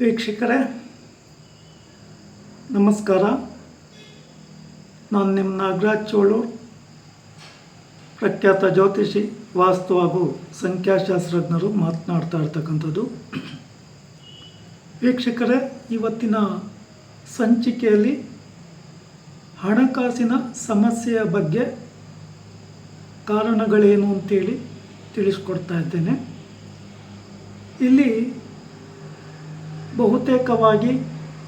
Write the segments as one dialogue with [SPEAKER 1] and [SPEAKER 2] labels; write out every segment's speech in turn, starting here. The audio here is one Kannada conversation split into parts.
[SPEAKER 1] ವೀಕ್ಷಕರೇ, ನಮಸ್ಕಾರ. ನಾನು ನಿಮ್ಮ ನಾಗರಾಜ್ ಚೋಳು, ಪ್ರಖ್ಯಾತ ಜ್ಯೋತಿಷಿ, ವಾಸ್ತು ಹಾಗೂ ಸಂಖ್ಯಾಶಾಸ್ತ್ರಜ್ಞರು ಮಾತನಾಡ್ತಾ ಇರ್ತಕ್ಕಂಥದ್ದು. ವೀಕ್ಷಕರೇ, ಇವತ್ತಿನ ಸಂಚಿಕೆಯಲ್ಲಿ ಹಣಕಾಸಿನ ಸಮಸ್ಯೆಯ ಬಗ್ಗೆ ಕಾರಣಗಳೇನು ಅಂತೇಳಿ ತಿಳಿಸ್ಕೊಡ್ತಾ ಇದ್ದೇನೆ. ಇಲ್ಲಿ ಬಹುತೇಕವಾಗಿ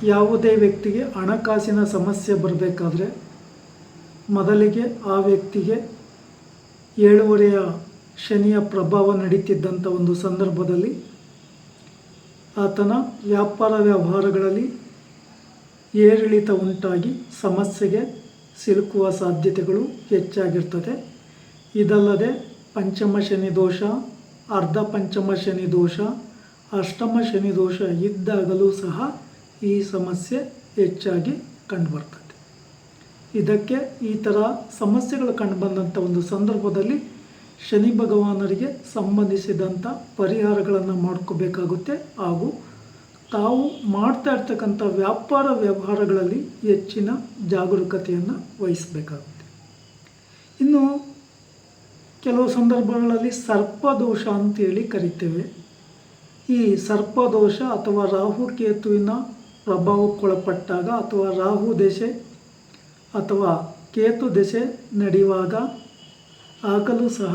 [SPEAKER 1] ಯಾವುದೇ ವ್ಯಕ್ತಿಗೆ ಹಣಕಾಸಿನ ಸಮಸ್ಯೆ ಬರಬೇಕಾದ್ರೆ ಮೊದಲಿಗೆ ಆ ವ್ಯಕ್ತಿಗೆ ಏಳುವರೆಯ ಶನಿಯ ಪ್ರಭಾವ ನಡೀತಿದ್ದಂಥ ಒಂದು ಸಂದರ್ಭದಲ್ಲಿ ಆತನ ವ್ಯಾಪಾರ ವ್ಯವಹಾರಗಳಲ್ಲಿ ಏರಿಳಿತ ಉಂಟಾಗಿ ಸಮಸ್ಯೆಗೆ ಸಿಲುಕುವ ಸಾಧ್ಯತೆಗಳು ಹೆಚ್ಚಾಗಿರ್ತದೆ. ಇದಲ್ಲದೆ ಪಂಚಮ ಶನಿ ದೋಷ, ಅರ್ಧ ಪಂಚಮ ಶನಿ ದೋಷ ಅಷ್ಟಮ ಶನಿ ದೋಷ ಇದ್ದಾಗಲೂ ಸಹ ಈ ಸಮಸ್ಯೆ ಹೆಚ್ಚಾಗಿ ಕಂಡುಬರ್ತದೆ. ಇದಕ್ಕೆ ಈ ಥರ ಸಮಸ್ಯೆಗಳು ಕಂಡುಬಂದಂಥ ಒಂದು ಸಂದರ್ಭದಲ್ಲಿ ಶನಿ ಭಗವಾನರಿಗೆ ಸಂಬಂಧಿಸಿದಂಥ ಪರಿಹಾರಗಳನ್ನು ಮಾಡ್ಕೋಬೇಕಾಗುತ್ತೆ. ಹಾಗೂ ತಾವು ಮಾಡ್ತಾ ಇರ್ತಕ್ಕಂಥ ವ್ಯಾಪಾರ ವ್ಯವಹಾರಗಳಲ್ಲಿ ಹೆಚ್ಚಿನ ಜಾಗರೂಕತೆಯನ್ನು ವಹಿಸಬೇಕಾಗುತ್ತೆ. ಇನ್ನು ಕೆಲವು ಸಂದರ್ಭಗಳಲ್ಲಿ ಸರ್ಪದೋಷ ಅಂತೇಳಿ ಕರಿತೇವೆ. ಈ ಸರ್ಪದೋಷ ಅಥವಾ ರಾಹು ಕೇತುವಿನ ಪ್ರಭಾವಕ್ಕೊಳಪಟ್ಟಾಗ ಅಥವಾ ರಾಹು ದೆಸೆ ಅಥವಾ ಕೇತು ದೆಸೆ ನಡೆಯುವಾಗ ಆಗಲೂ ಸಹ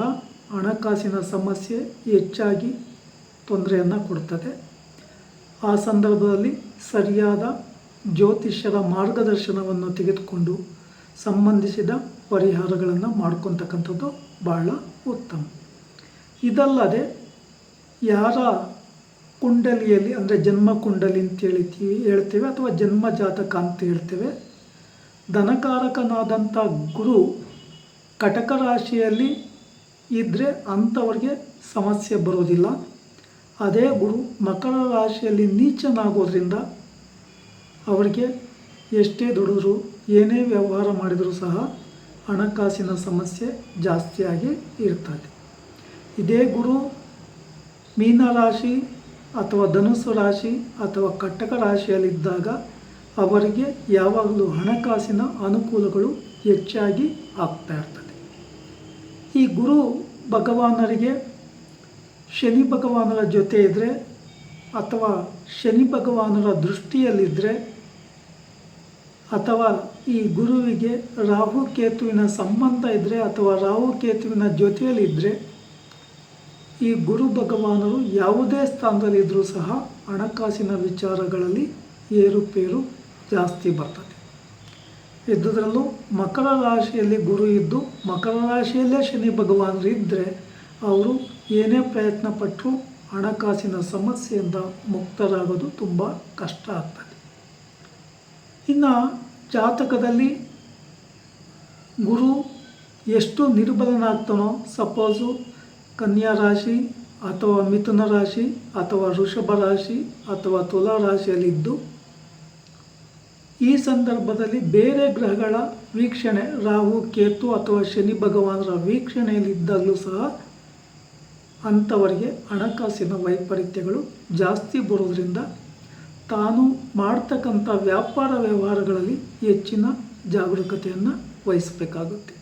[SPEAKER 1] ಹಣಕಾಸಿನ ಸಮಸ್ಯೆ ಹೆಚ್ಚಾಗಿ ತೊಂದರೆಯನ್ನು ಕೊಡ್ತದೆ. ಆ ಸಂದರ್ಭದಲ್ಲಿ ಸರಿಯಾದ ಜ್ಯೋತಿಷ್ಯರ ಮಾರ್ಗದರ್ಶನವನ್ನು ತೆಗೆದುಕೊಂಡು ಸಂಬಂಧಿಸಿದ ಪರಿಹಾರಗಳನ್ನು ಮಾಡ್ಕೊತಕ್ಕಂಥದ್ದು ಬಹಳ ಉತ್ತಮ. ಇದಲ್ಲದೆ ಯಾರ ಕುಂಡಲಿಯಲ್ಲಿ, ಅಂದರೆ ಜನ್ಮ ಕುಂಡಲಿ ಅಂತ ಹೇಳ್ತೀವಿ, ಹೇಳ್ತೇವೆ, ಅಥವಾ ಜನ್ಮ ಜಾತಕ ಅಂತ ಹೇಳ್ತೇವೆ. ಧನಕಾರಕನಾದಂಥ ಗುರು ಕಟಕ ರಾಶಿಯಲ್ಲಿ ಇದ್ದರೆ ಅಂಥವ್ರಿಗೆ ಸಮಸ್ಯೆ ಬರೋದಿಲ್ಲ. ಅದೇ ಗುರು ಮಕರ ರಾಶಿಯಲ್ಲಿ ನೀಚನಾಗೋದ್ರಿಂದ ಅವರಿಗೆ ಎಷ್ಟೇ ದುಡಿದ್ರು, ಏನೇ ವ್ಯವಹಾರ ಮಾಡಿದರೂ ಸಹ ಹಣಕಾಸಿನ ಸಮಸ್ಯೆ ಜಾಸ್ತಿಯಾಗಿ ಇರ್ತದೆ. ಇದೇ ಗುರು ಮೀನರಾಶಿ ಅಥವಾ ಧನುಸು ರಾಶಿ ಅಥವಾ ಕಟ್ಟಕ ರಾಶಿಯಲ್ಲಿದ್ದಾಗ ಅವರಿಗೆ ಯಾವಾಗಲೂ ಹಣಕಾಸಿನ ಅನುಕೂಲಗಳು ಹೆಚ್ಚಾಗಿ ಆಗ್ತಾ ಇರ್ತದೆ. ಈ ಗುರು ಭಗವಾನರಿಗೆ ಶನಿ ಭಗವಾನರ ಜೊತೆ ಇದ್ದರೆ ಅಥವಾ ಶನಿ ಭಗವಾನರ ದೃಷ್ಟಿಯಲ್ಲಿದ್ದರೆ ಅಥವಾ ಈ ಗುರುವಿಗೆ ರಾಹು ಕೇತುವಿನ ಸಂಬಂಧ ಇದ್ದರೆ ಅಥವಾ ರಾಹು ಕೇತುವಿನ ಜೊತೆಯಲ್ಲಿದ್ದರೆ ಈ ಗುರು ಭಗವಾನರು ಯಾವುದೇ ಸ್ಥಾನದಲ್ಲಿದ್ದರೂ ಸಹ ಹಣಕಾಸಿನ ವಿಚಾರಗಳಲ್ಲಿ ಏರುಪೇರು ಜಾಸ್ತಿ ಬರ್ತದೆ. ಇದ್ದುದರಲ್ಲೂ ಮಕರ ರಾಶಿಯಲ್ಲಿ ಗುರು ಇದ್ದು ಮಕರ ರಾಶಿಯಲ್ಲೇ ಶನಿ ಭಗವಾನರು ಇದ್ದರೆ ಅವರು ಏನೇ ಪ್ರಯತ್ನ ಪಟ್ಟರೂ ಹಣಕಾಸಿನ ಸಮಸ್ಯೆಯಿಂದ ಮುಕ್ತರಾಗೋದು ತುಂಬ ಕಷ್ಟ ಆಗ್ತದೆ. ಇನ್ನು ಜಾತಕದಲ್ಲಿ ಗುರು ಎಷ್ಟು ನಿರ್ಬಲನಾಗ್ತಾನೋ, ಸಪೋಸು ಕನ್ಯಾ ರಾಶಿ ಅಥವಾ ಮಿಥುನ ರಾಶಿ ಅಥವಾ ವೃಷಭ ರಾಶಿ ಅಥವಾ ತುಲಾ ರಾಶಿಯಲ್ಲಿದ್ದು, ಈ ಸಂದರ್ಭದಲ್ಲಿ ಬೇರೆ ಗ್ರಹಗಳ ವೀಕ್ಷಣೆ, ರಾಹು, ಕೇತು ಅಥವಾ ಶನಿ ಭಗವಾನರ ವೀಕ್ಷಣೆಯಲ್ಲಿದ್ದಾಗಲೂ ಸಹ ಅಂಥವರಿಗೆ ಹಣಕಾಸಿನ ವೈಪರೀತ್ಯಗಳು ಜಾಸ್ತಿ ಬರೋದ್ರಿಂದ ತಾನು ಮಾಡ್ತಕ್ಕಂಥ ವ್ಯಾಪಾರ ವ್ಯವಹಾರಗಳಲ್ಲಿ ಹೆಚ್ಚಿನ ಜಾಗರೂಕತೆಯನ್ನು ವಹಿಸಬೇಕಾಗುತ್ತೆ.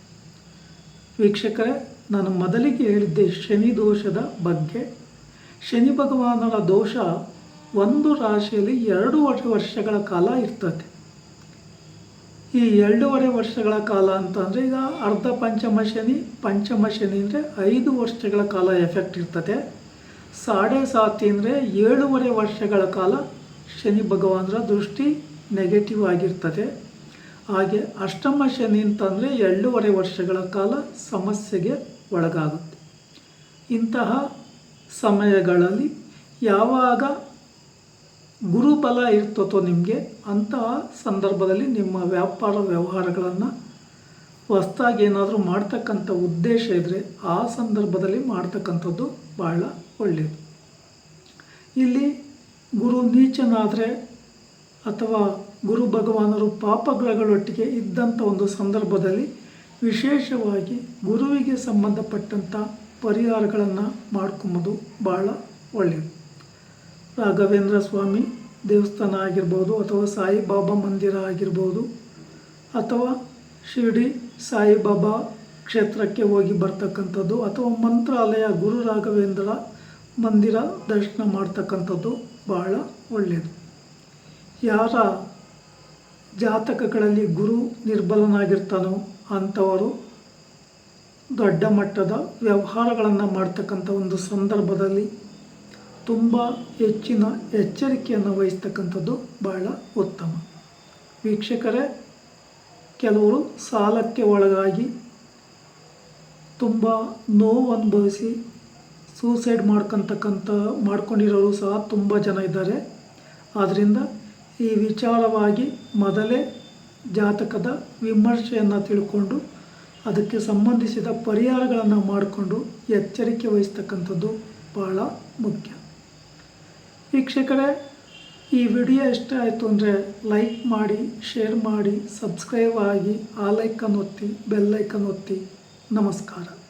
[SPEAKER 1] ವೀಕ್ಷಕರೇ ನಾನು ಮೊದಲಿಗೆ ಹೇಳಿದ್ದೆ ಶನಿ ದೋಷದ ಬಗ್ಗೆ. ಶನಿ ಭಗವಾನರ ದೋಷ ಒಂದು ರಾಶಿಯಲ್ಲಿ ಎರಡೂವರೆ ವರ್ಷಗಳ ಕಾಲ ಇರ್ತದೆ. ಈ ಎರಡೂವರೆ ವರ್ಷಗಳ ಕಾಲ ಅಂತಂದರೆ ಈಗ ಅರ್ಧ ಪಂಚಮ ಶನಿ ಪಂಚಮ ಶನಿ ಅಂದರೆ ಐದು ವರ್ಷಗಳ ಕಾಲ ಎಫೆಕ್ಟ್ ಇರ್ತದೆ. ಸಾಡೆ ಸಾತಿ ಅಂದರೆ ಏಳುವರೆ ವರ್ಷಗಳ ಕಾಲ ಶನಿ ಭಗವಾನರ ದೃಷ್ಟಿ ನೆಗೆಟಿವ್ ಆಗಿರ್ತದೆ. ಹಾಗೆ ಅಷ್ಟಮ ಶನಿ ಅಂತಂದರೆ ಎರಡೂವರೆ ವರ್ಷಗಳ ಕಾಲ ಸಮಸ್ಯೆಗೆ ಒಳಗಾಗುತ್ತೆ. ಇಂತಹ ಸಮಯಗಳಲ್ಲಿ ಯಾವಾಗ ಗುರುಬಲ ಇರ್ತತೋ ನಿಮಗೆ, ಅಂತಹ ಸಂದರ್ಭದಲ್ಲಿ ನಿಮ್ಮ ವ್ಯಾಪಾರ ವ್ಯವಹಾರಗಳನ್ನು ಹೊಸ್ತಾಗಿ ಏನಾದರೂ ಮಾಡ್ತಕ್ಕಂಥ ಉದ್ದೇಶ ಇದ್ದರೆ ಆ ಸಂದರ್ಭದಲ್ಲಿ ಮಾಡ್ತಕ್ಕಂಥದ್ದು ಬಹಳ ಒಳ್ಳೆಯದು ಇಲ್ಲಿ ಗುರು ನೀಚನಾದರೆ ಅಥವಾ ಗುರು ಭಗವಾನರು ಪಾಪಗ್ರಹಗಳೊಟ್ಟಿಗೆ ಇದ್ದಂಥ ಒಂದು ಸಂದರ್ಭದಲ್ಲಿ ವಿಶೇಷವಾಗಿ ಗುರುವಿಗೆ ಸಂಬಂಧಪಟ್ಟಂಥ ಪರಿಹಾರಗಳನ್ನು ಮಾಡ್ಕೊಂಬೋದು ಭಾಳ ಒಳ್ಳೆಯದು ರಾಘವೇಂದ್ರ ಸ್ವಾಮಿ ದೇವಸ್ಥಾನ ಆಗಿರ್ಬೋದು ಅಥವಾ ಸಾಯಿಬಾಬಾ ಮಂದಿರ ಆಗಿರ್ಬೋದು ಅಥವಾ ಶಿರಡಿ ಸಾಯಿಬಾಬಾ ಕ್ಷೇತ್ರಕ್ಕೆ ಹೋಗಿ ಬರ್ತಕ್ಕಂಥದ್ದು ಅಥವಾ ಮಂತ್ರಾಲಯ ಗುರು ರಾಘವೇಂದ್ರ ಮಂದಿರ ದರ್ಶನ ಮಾಡ್ತಕ್ಕಂಥದ್ದು ಬಹಳ ಒಳ್ಳೆಯದು ಯಾರ ಜಾತಕಗಳಲ್ಲಿ ಗುರು ನಿರ್ಬಲನಾಗಿರ್ತಾನೋ ಅಂಥವರು ದೊಡ್ಡ ಮಟ್ಟದ ವ್ಯವಹಾರಗಳನ್ನು ಮಾಡ್ತಕ್ಕಂಥ ಒಂದು ಸಂದರ್ಭದಲ್ಲಿ ತುಂಬ ಹೆಚ್ಚಿನ ಎಚ್ಚರಿಕೆಯನ್ನು ವಹಿಸ್ತಕ್ಕಂಥದ್ದು ಬಹಳ ಉತ್ತಮ. ವೀಕ್ಷಕರೇ, ಕೆಲವರು ಸಾಲಕ್ಕೆ ಒಳಗಾಗಿ ತುಂಬ ನೋವು ಅನುಭವಿಸಿ ಸೂಸೈಡ್ ಮಾಡ್ಕೊತಕ್ಕಂಥ, ಮಾಡ್ಕೊಂಡಿರೋರು ಸಹ ತುಂಬ ಜನ ಇದ್ದಾರೆ. ಆದ್ದರಿಂದ ಈ ವಿಚಾರವಾಗಿ ಮೊದಲೇ ಜಾತಕದ ವಿಮರ್ಶೆಯನ್ನು ತಿಳ್ಕೊಂಡು ಅದಕ್ಕೆ ಸಂಬಂಧಿಸಿದ ಪರಿಹಾರಗಳನ್ನು ಮಾಡಿಕೊಂಡು ಎಚ್ಚರಿಕೆ ವಹಿಸ್ತಕ್ಕಂಥದ್ದು ಭಾಳ ಮುಖ್ಯ. ವೀಕ್ಷಕರೇ, ಈ ವಿಡಿಯೋ ಇಷ್ಟ ಆಯಿತು ಅಂದರೆ ಲೈಕ್ ಮಾಡಿ, ಶೇರ್ ಮಾಡಿ, ಸಬ್ಸ್ಕ್ರೈಬ್ ಆಗಿ, ಆ ಲೈಕನ್ ಒತ್ತಿ ಬೆಲ್ಲೈಕನ್ ಒತ್ತಿ. ನಮಸ್ಕಾರ.